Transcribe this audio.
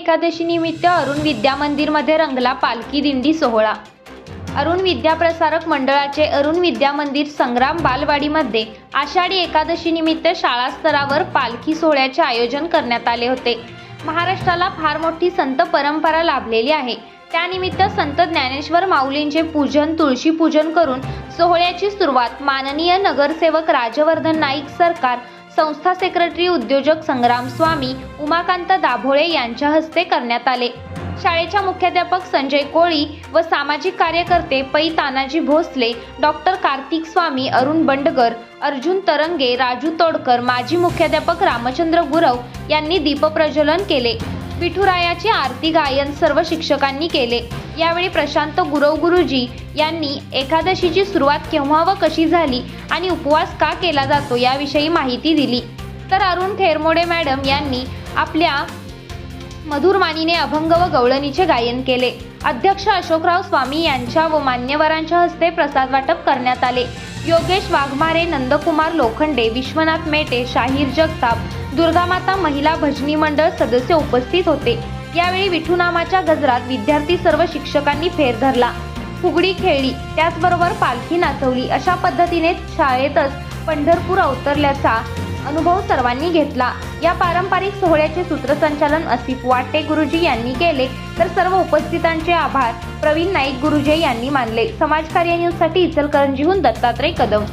एकादशी निमित्त अरुण विद्या मंदिरमध्ये रंगला पालखी दिंडी सोहळा. अरुण विद्या प्रसारक मंडळाचे अरुण विद्या मंदिर संग्राम बालवाडीमध्ये आषाढी एकादशी निमित्त शाळा स्तरावर पालखी सोहळ्याचे आयोजन करण्यात आले होते. महाराष्ट्राला फार मोठी संत परंपरा लाभलेली आहे. त्यानिमित्त संत ज्ञानेश्वर माऊलींचे पूजन तुळशी पूजन करून सोहळ्याची सुरुवात माननीय नगरसेवक राजवर्धन नाईक सरकार संस्था सेक्रेटरी उद्योजक संग्राम स्वामी उमाकांत दाभोळे यांच्या हस्ते करण्यात आले. शाळेच्या मुख्याध्यापक संजय कोळी व सामाजिक कार्यकर्ते पै. तानाजी भोसले डॉक्टर कार्तिक स्वामी अरुण बंडगर अर्जुन तरंगे राजू तोडकर माजी मुख्याध्यापक रामचंद्र गुरव यांनी दीपप्रज्वलन केले. पिठुरायाचे आरती गायन सर्व शिक्षकांनी केले. यावेळी प्रशांत गुरव गुरुजी यांनी एकादशीची सुरुवात केव्हा व कशी झाली आणि उपवास का केला जातो याविषयी माहिती दिली. तर अरुण थेरमोडे मॅडम यांनी आपल्या मधुर मानीने अभंग व गवळणीचे गायन केले. अध्यक्ष अशोकराव स्वामी यांच्या व मान्यवरांच्या हस्ते प्रसाद वाटप करण्यात आले. योगेश वाघमारे नंदकुमार लोखंडे विश्वनाथ मेटे शाहीर जगताप दुर्गामाता महिला भजनी मंडळ सदस्य उपस्थित होते. यावेळी विठुनामाच्या गजरात विद्यार्थी सर्व शिक्षकांनी फेर धरला. फुगडी खेळली त्याचबरोबर पालखी नाचवली. अशा पद्धतीने शाळेतच पंढरपूर अवतरल्याचा अनुभव सर्वांनी घेतला. या पारंपरिक सोहळ्याचे सूत्रसंचालन असिफ वाटे गुरुजी यांनी केले. तर सर्व उपस्थितांचे आभार. प्रवीण नाईक गुरुजे यांनी मानले. समाजकार्य न्यूजसाठी इचलकरंजीहून दत्तात्रय कदम.